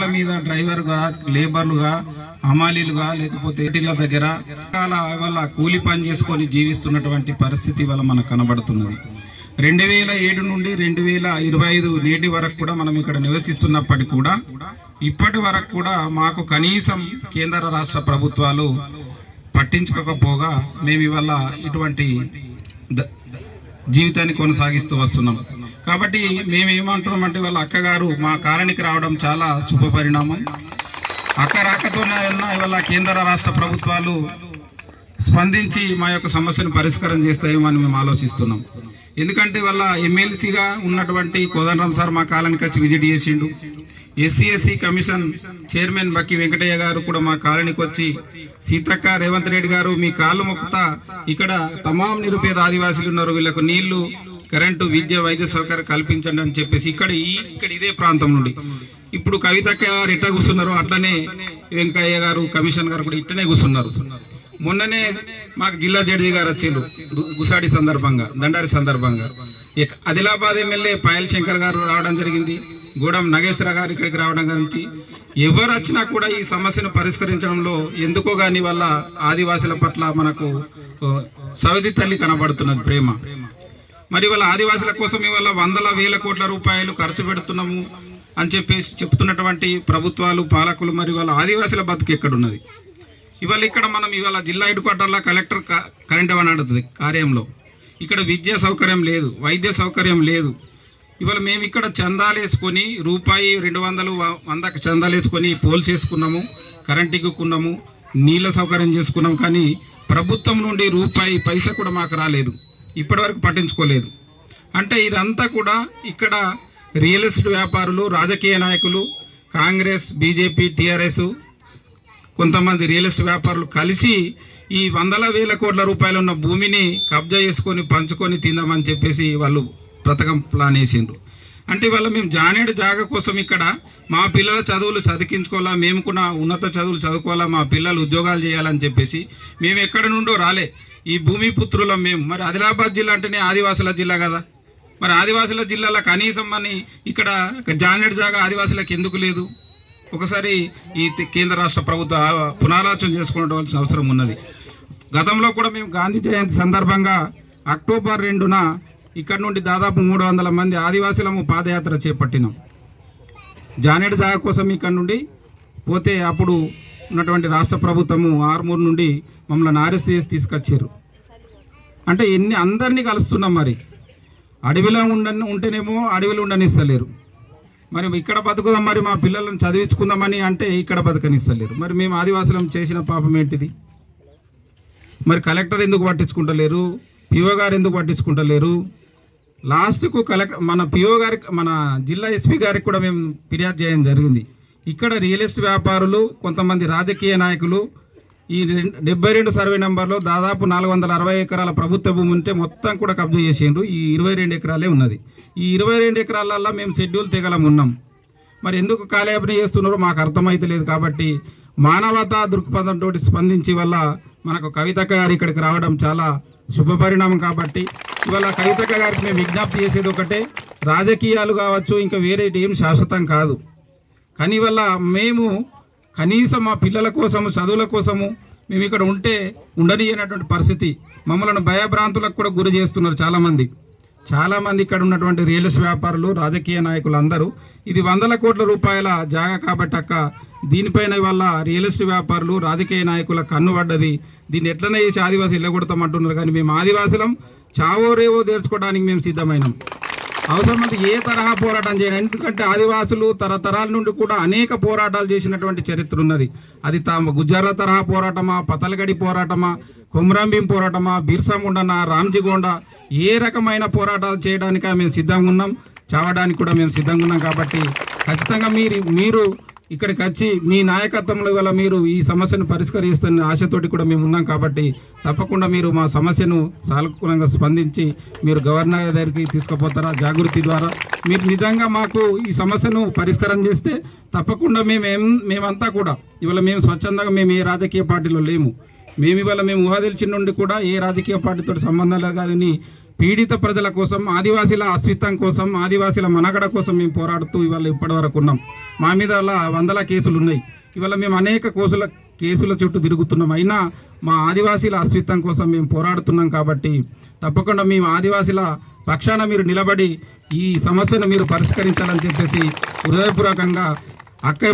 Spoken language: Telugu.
ట్రాక్టర్ల మీద డ్రైవర్గా లేబర్లుగా హమాలీలుగా లేకపోతే ఏటీల దగ్గర రకాల వల్ల కూలి పని చేసుకొని జీవిస్తున్నటువంటి పరిస్థితి వల్ల మనకు కనబడుతున్నది. రెండు వేల ఏడు నుండి రెండు వేల ఇరవై ఐదు నేటి వరకు కూడా మనం ఇక్కడ నివసిస్తున్నప్పటికీ కూడా ఇప్పటి వరకు కూడా మాకు కనీసం కేంద్ర రాష్ట్ర ప్రభుత్వాలు పట్టించుకోకపోగా మేము ఇవాళ ఇటువంటి ద- జీవితాన్ని కొనసాగిస్తూ వస్తున్నాం. కాబట్టి మేము వాళ్ళ అక్కగారు మా కాలనీకి రావడం చాలా శుభ పరిణామం. అక్క రాకతోనే ఉన్న ఇవాళ కేంద్ర రాష్ట్ర ప్రభుత్వాలు స్పందించి మా యొక్క సమస్యను పరిష్కారం చేస్తాయేమో అని మేము ఆలోచిస్తున్నాం. ఎందుకంటే వాళ్ళ ఎమ్మెల్సీగా ఉన్నటువంటి కోదండరామ్ సార్ మా కాలనీకి వచ్చి విజిట్ చేసిండు. SC SC commission chairman Bakki Venkataiah garu కూడా మా కాలనీకి వచ్చి సీతక్క రేవంత్ రెడ్డి గారు మీ కాళ్ళు మొక్కుతా ఇక్కడ తమాం నిరుపేద ఆదివాసీలు ఉన్నారు. వీళ్ళకు నీళ్ళు కరెంటు విద్య వైద్య సౌకర్యం కల్పించండి అని చెప్పేసి ఇక్కడ ఈ ఇక్కడ ఇదే ప్రాంతం నుండి. ఇప్పుడు కవితక్క గారు ఎట్లా కూర్చున్నారో అట్లనే వెంకయ్య గారు కమిషన్ గారు కూడా ఇట్టనే కూర్చున్నారు. మొన్ననే మాకు జిల్లా జడ్జి గారు వచ్చిండ్రు గుసాడి సందర్భంగా దండారి సందర్భంగా. ఆదిలాబాద్ ఎమ్మెల్యే పాయల్ శంకర్ గారు రావడం జరిగింది గూడెం నాగేశ్వర గారు ఇక్కడికి రావడం గురించి ఎవరు వచ్చినా కూడా ఈ సమస్యను పరిష్కరించడంలో ఎందుకో గాని వల్ల ఆదివాసుల పట్ల మనకు ఓ, తల్లి కనబడుతున్నది ప్రేమ. మరి వాళ్ళ ఆదివాసుల కోసం ఇవాళ వందల వేల కోట్ల రూపాయలు ఖర్చు పెడుతున్నాము అని చెప్పేసి చెప్తున్నటువంటి ప్రభుత్వాలు పాలకులు మరి వాళ్ళ ఆదివాసుల బతుకు ఎక్కడున్నది? ఇవాళ ఇక్కడ మనం ఇవాళ జిల్లా హెడ్ క్వార్టర్లో కలెక్టర్ క- కరెంట్ ఇవ్వని అడుగుతుంది కార్యంలో. ఇక్కడ విద్యా సౌకర్యం లేదు వైద్య సౌకర్యం లేదు. ఇవాళ మేము ఇక్కడ చందాలు వేసుకొని రూపాయి రెండు వందలు వ- వందకు చందాలు వేసుకొని పోల్ చేసుకున్నాము కరెంట్ ఇగ్గుకున్నాము నీళ్ళ సౌకర్యం చేసుకున్నాం కానీ ప్రభుత్వం నుండి రూపాయి పైస కూడా మాకు రాలేదు. ఇప్పటివరకు పట్టించుకోలేదు. అంటే ఇదంతా కూడా ఇక్కడ రియల్ ఎస్టేట్ వ్యాపారులు రాజకీయ నాయకులు కాంగ్రెస్ బీజేపీ టీఆర్ఎస్ కొంతమంది రియల్ ఎస్టేట్ వ్యాపారులు కలిసి ఈ వందల వేల కోట్ల రూపాయలు ఉన్న భూమిని కబ్జా చేసుకొని పంచుకొని తిందామని చెప్పేసి వాళ్ళు బ్రతకం ప్లాన్ వేసిండ్రు. అంటే ఇవాళ మేము జానేడు జాగ కోసం ఇక్కడ మా పిల్లల చదువులు చదివించుకోవాలా మేము కూడా ఉన్నత చదువులు చదువుకోవాలా మా పిల్లలు ఉద్యోగాలు చేయాలని చెప్పేసి మేము ఎక్కడి నుండో రాలే. ఈ భూమి పుత్రులం మేము. మరి ఆదిలాబాద్ జిల్లా అంటేనే ఆదివాసుల జిల్లా కదా. మరి ఆదివాసుల జిల్లాలో కనీసం అని ఇక్కడ జానేడు జాగా ఆదివాసులకు ఎందుకు లేదు? ఒకసారి ఈ కేంద్ర రాష్ట్ర ప్రభుత్వ పునరాలోచన చేసుకోవాల్సిన అవసరం ఉన్నది. గతంలో కూడా మేము గాంధీ జయంతి సందర్భంగా అక్టోబర్ రెండున ఇక్కడ నుండి దాదాపు మూడు వందల మంది ఆదివాసులము పాదయాత్ర చేపట్టినాం. జానేడు జాగ కోసం ఇక్కడ నుండి పోతే అప్పుడు ఉన్నటువంటి రాష్ట్ర ప్రభుత్వము ఆర్మూరు నుండి మమ్మల్ని ఆర్ఎస్ చేసి తీసుకొచ్చారు. అంటే ఎన్ని అందరినీ కలుస్తున్నాం మరి. అడవిలో ఉండ ఉంటేనేమో అడవిలో ఉండనిస్తలేరు. మరి ఇక్కడ బతుకుదాం మరి మా పిల్లలను చదివించుకుందామని అంటే ఇక్కడ బతకనిస్తలేరు. మరి మేము ఆదివాసులం చేసిన పాపం ఏంటిది? మరి కలెక్టర్ ఎందుకు పట్టించుకుంటలేరు? పిఓ గారు ఎందుకు పట్టించుకుంటలేరు? లాస్ట్కు కలెక్టర్ మన పిఓ గారికి మన జిల్లా ఎస్పీ గారికి కూడా మేము ఫిర్యాదు చేయడం జరిగింది. ఇక్కడ రియల్ ఎస్టేట్ వ్యాపారులు కొంతమంది రాజకీయ నాయకులు ఈ డెబ్బై రెండు సర్వే నెంబర్లో దాదాపు నాలుగు వందల అరవై ఎకరాల ప్రభుత్వ భూమి ఉంటే మొత్తం కూడా కబ్జా చేసిండ్రు. ఈ ఇరవై రెండు ఎకరాలే ఉన్నది. ఈ ఇరవై రెండు ఎకరాలల్లో మేము షెడ్యూల్ తెగలం ఉన్నాం. మరి ఎందుకు కాలయాపన చేస్తున్నారో మాకు అర్థమైతలేదు కాబట్టి మానవతా దృక్పథంతో స్పందించి వల్ల మనకు కవిత గారు ఇక్కడికి రావడం చాలా శుభ పరిణామం కాబట్టి ఇవాళ కవితక్క గారికి మేము విజ్ఞప్తి చేసేది ఒకటే రాజకీయాలు కావచ్చు ఇంకా వేరే ఏం శాశ్వతం కాదు. కానీ వల్ల మేము కనీసం మా పిల్లల కోసము చదువుల కోసము మేము ఇక్కడ ఉంటే ఉండనియనటువంటి పరిస్థితి. మమ్మల్ని భయభ్రాంతులకు కూడా గురి చేస్తున్నారు చాలామంది. చాలామంది ఇక్కడ ఉన్నటువంటి రియల్ ఎస్టేట్ వ్యాపారులు రాజకీయ నాయకులు అందరూ ఇది వందల కోట్ల రూపాయల జాగా కాబట్టి అక్క దీనిపైన వల్ల రియల్ ఎస్టేట్ వ్యాపారులు రాజకీయ నాయకుల కన్ను పడ్డది. దీన్ని ఎట్లనే చేసి ఆదివాసి ఇళ్ళగొడతామంటున్నారు కానీ మేము ఆదివాసులం చావో రేవో తీర్చుకోవడానికి మేము సిద్ధమైనాం. అవసరమైతే ఏ తరహా పోరాటం చేయాలి ఎందుకంటే ఆదివాసులు తరతరాల నుండి కూడా అనేక పోరాటాలు చేసినటువంటి చరిత్ర ఉన్నది. అది తాము గుజ్జాల తరహా పోరాటమా పతలగడి పోరాటమా కొమరంభీం పోరాటమా బిర్సాముండనా రామ్జీగోండ ఏ రకమైన పోరాటాలు చేయడానిక మేము సిద్ధంగా ఉన్నాం చావడానికి కూడా మేము సిద్ధంగా ఉన్నాం కాబట్టి ఖచ్చితంగా మీరు మీరు ఇక్కడికి వచ్చి మీ నాయకత్వంలో వల్ల మీరు ఈ సమస్యను పరిష్కరిస్తున్న ఆశతోటి కూడా మేము ఉన్నాం కాబట్టి తప్పకుండా మీరు మా సమస్యను సానుకూలంగా స్పందించి మీరు గవర్నర్ దగ్గరికి తీసుకుపోతారా జాగృతి ద్వారా మీరు నిజంగా మాకు ఈ సమస్యను పరిష్కారం చేస్తే తప్పకుండా మేము మేమంతా కూడా ఇవాళ మేము స్వచ్ఛందంగా మేము ఏ రాజకీయ పార్టీలో లేము. మేము ఇవాళ మేము ఊహాదిల్చి నుండి కూడా ఏ రాజకీయ పార్టీతో సంబంధం కానీ పీడిత ప్రజల కోసం ఆదివాసీల అస్తిత్వం కోసం ఆదివాసీల మనగడ కోసం మేము పోరాడుతూ ఇవాళ ఇప్పటి వరకు ఉన్నాం. మా మీద అలా వందల కేసులు ఉన్నాయి. ఇవాళ మేము అనేక కోసుల కేసుల చుట్టూ తిరుగుతున్నాం. అయినా మా ఆదివాసీల అస్తిత్వం కోసం మేము పోరాడుతున్నాం కాబట్టి తప్పకుండా మేము ఆదివాసీల పక్షాన మీరు నిలబడి ఈ సమస్యను మీరు పరిష్కరించాలని చెప్పేసి హృదయపూర్వకంగా అక్క